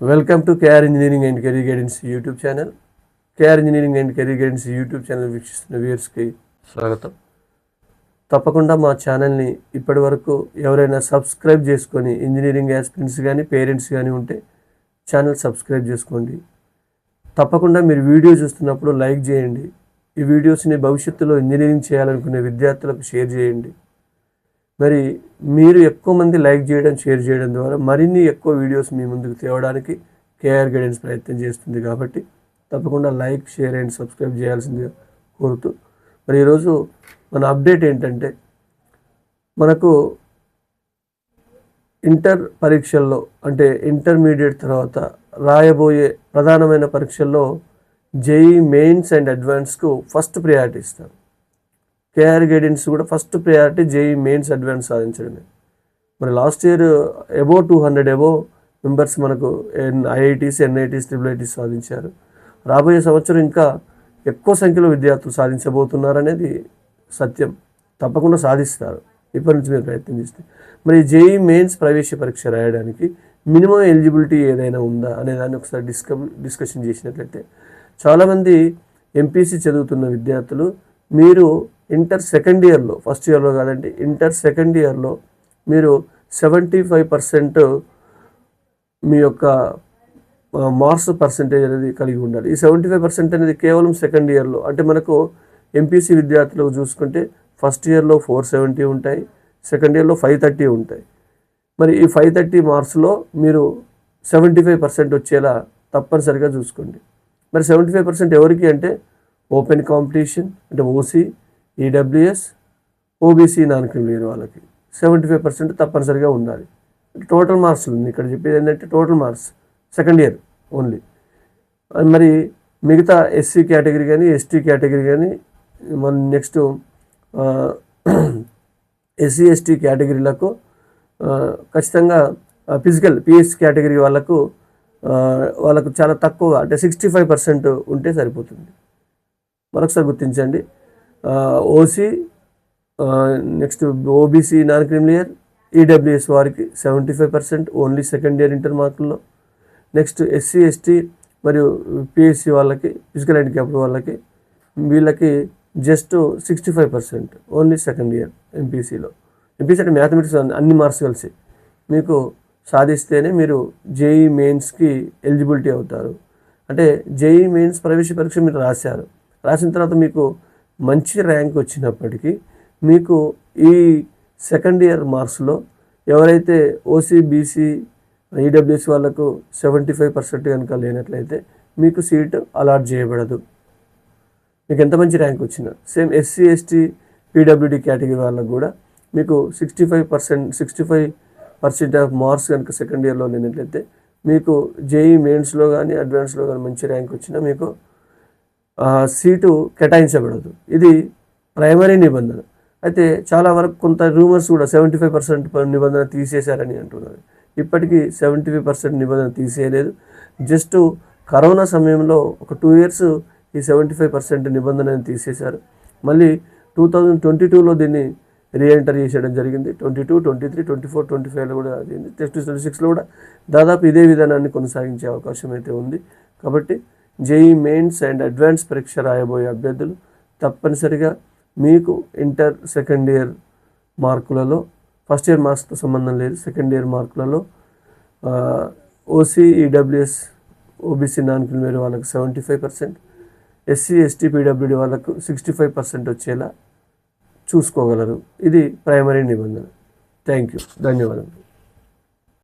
Welcome to KR engineering and career guidance YouTube channel. KR engineering and career guidance YouTube channel వీక్షిస్తున్న వ్యూయర్స్కి స్వాగతం. తప్పకుండా మా ఛానల్ని ఇప్పటి వరకు ఎవరైనా సబ్స్క్రైబ్ చేసుకొని ఇంజనీరింగ్ యాస్పిరెంట్స్ కానీ పేరెంట్స్ కానీ ఉంటే ఛానల్ సబ్స్క్రైబ్ చేసుకోండి. తప్పకుండా మీరు వీడియో చూస్తున్నప్పుడు లైక్ చేయండి. ఈ వీడియోస్ని భవిష్యత్తులో ఇంజనీరింగ్ చేయాలనుకునే విద్యార్థులకు షేర్ చేయండి. మరి మీరు ఎక్కువ మంది లైక్ చేయడం షేర్ చేయడం ద్వారా మరిన్ని ఎక్కువ వీడియోస్ మీ ముందుకు తేవడానికి కేఆర్ గైడెన్స్ ప్రయత్నం చేస్తుంది కాబట్టి తప్పకుండా లైక్ షేర్ అండ్ సబ్స్క్రైబ్ చేయాల్సిందిగా కోరుతూ మరి ఈరోజు మన అప్డేట్ ఏంటంటే మనకు ఇంటర్ పరీక్షల్లో అంటే ఇంటర్మీడియట్ తర్వాత రాయబోయే ప్రధానమైన పరీక్షల్లో జేఈ మెయిన్స్ అండ్ అడ్వాన్స్కు ఫస్ట్ ప్రయారిటీ ఇస్తారు. కేఆర్ గైడెన్స్ కూడా first priority JEE mains advance సాధించడమే. మరి last year above two hundred above members మనకు in IITs NITs triple ITs సాధించారు. రాబోయే సంవత్సరం ఇంకా ఎక్కువ సంఖ్యలో విద్యార్థులు సాధించబోతున్నారనేది సత్యం. తప్పకుండా సాధిస్తారు. ఇప్పటి నుంచి మీరు ప్రయత్నం చేస్తే. మరి జేఈ మెయిన్స్ ప్రవేశ పరీక్ష రాయడానికి మినిమం ఎలిజిబిలిటీ ఏదైనా ఉందా అనే దాన్ని ఒకసారి డిస్క డిస్కషన్ చేసినట్లయితే చాలామంది ఎంపీసీ చదువుతున్న విద్యార్థులు మీరు ఇంటర్ సెకండ్ ఇయర్లో ఫస్ట్ ఇయర్లో కాదండి ఇంటర్ సెకండ్ ఇయర్లో మీరు సెవెంటీ ఫైవ్ పర్సెంట్ మీ యొక్క మార్క్స్ పర్సెంటేజ్ అనేది కలిగి ఉండాలి. ఈ సెవెంటీ ఫైవ్ పర్సెంట్ అనేది కేవలం సెకండ్ ఇయర్లో అంటే మనకు ఎంపీసీ విద్యార్థులకు చూసుకుంటే ఫస్ట్ ఇయర్లో ఫోర్ సెవెంటీ ఉంటాయి సెకండ్ ఇయర్లో ఫైవ్ థర్టీ ఉంటాయి. మరి ఈ ఫైవ్ థర్టీ మార్క్స్లో మీరు సెవెంటీ ఫైవ్ పర్సెంట్ వచ్చేలా తప్పనిసరిగా చూసుకోండి. మరి సెవెంటీ ఫైవ్ పర్సెంట్ ఎవరికి అంటే ఓపెన్ కాంపిటీషన్ అంటే OC EWS OBC non criminal వాళ్ళకి. సెవెంటీ ఫైవ్ పర్సెంట్ తప్పనిసరిగా ఉండాలి. టోటల్ మార్క్స్ ఉంది. ఇక్కడ చెప్పేది ఏంటంటే total marks second year only. మరి మిగతా ఎస్సీ కేటగిరీ కానీ ఎస్టీ కేటగిరీ కానీ మన నెక్స్ట్ ఎస్సీ ఎస్టీ కేటగిరీలకు ఖచ్చితంగా ఫిజికల్ పిఎస్ కేటగిరీ వాళ్ళకు వాళ్ళకు చాలా తక్కువ అంటే సిక్స్టీ ఫైవ్ పర్సెంట్ ఉంటే సరిపోతుంది. మరొకసారి గుర్తించండి. OC next OBC non creamy layer EWS వారికి seventy five percent only second year inter మార్కుల్లో next SC ST మరియు పిఎస్సి వాళ్ళకి ఫిజికల్ హ్యాండిక్యాప్ వాళ్ళకి వీళ్ళకి just sixty five percent only second year ఎంపీసీలో MPC అంటే మ్యాథమెటిక్స్ అన్ని మార్క్స్ కలిసి. మీకు సాధిస్తేనే మీరు జేఈ మెయిన్స్కి ఎలిజిబిలిటీ అవుతారు. అంటే జేఈ మెయిన్స్ ప్రవేశ పరీక్ష మీరు రాశారు. రాసిన తర్వాత మీకు మంచి ర్యాంక్ వచ్చినప్పటికీ మీకు ఈ సెకండ్ ఇయర్ మార్క్స్లో ఎవరైతే ఓసీ బీసీ ఈడబ్ల్యూఎస్ వాళ్ళకు సెవెంటీ ఫైవ్ పర్సెంట్ కనుక లేనట్లయితే మీకు సీట్ అలాట్ చేయబడదు. మీకు ఎంత మంచి ర్యాంక్ వచ్చినా same SC ST PWD category వాళ్ళకు కూడా మీకు sixty five percent sixty five percent of marks కనుక సెకండ్ ఇయర్లో లేనట్లయితే మీకు జేఈ మెయిన్స్లో కానీ అడ్వాన్స్లో కానీ మంచి ర్యాంక్ వచ్చినా మీకు సీటు కేటాయించబడదు. ఇది ప్రైమరీ నిబంధన. అయితే చాలా వరకు కొంత రూమర్స్ కూడా సెవెంటీ ఫైవ్ పర్సెంట్ నిబంధన తీసేశారని అంటున్నారు. ఇప్పటికీ సెవెంటీ ఫైవ్ పర్సెంట్ నిబంధన తీసేయలేదు. జస్ట్ కరోనా సమయంలో ఒక టూ ఇయర్స్ ఈ సెవెంటీ ఫైవ్ పర్సెంట్ నిబంధనని తీసేశారు. మళ్ళీ టూ థౌజండ్ ట్వంటీ టూలో దీన్ని రీఎంటర్ చేసేయడం జరిగింది. Twenty two twenty three twenty four twenty ఫైవ్లో కూడా అయింది టెస్ట్ ట్వంటీ సిక్స్లో కూడా దాదాపు ఇదే విధానాన్ని కొనసాగించే అవకాశం అయితే ఉంది. కాబట్టి జేఈ మెయిన్స్ అండ్ అడ్వాన్స్ పరీక్ష రాయబోయే అభ్యర్థులు తప్పనిసరిగా మీకు ఇంటర్ సెకండ్ ఇయర్ మార్కులలో ఫస్ట్ ఇయర్ మార్క్స్తో సంబంధం లేదు second year మార్కులలో OC EWS OBC non criminal వాళ్ళకు seventy five percent SC ST PWD వాళ్ళకు సిక్స్టీ ఫైవ్ పర్సెంట్ వచ్చేలా చూసుకోగలరు. ఇది ప్రైమరీ నిబంధన. థ్యాంక్ యూ ధన్యవాదాలు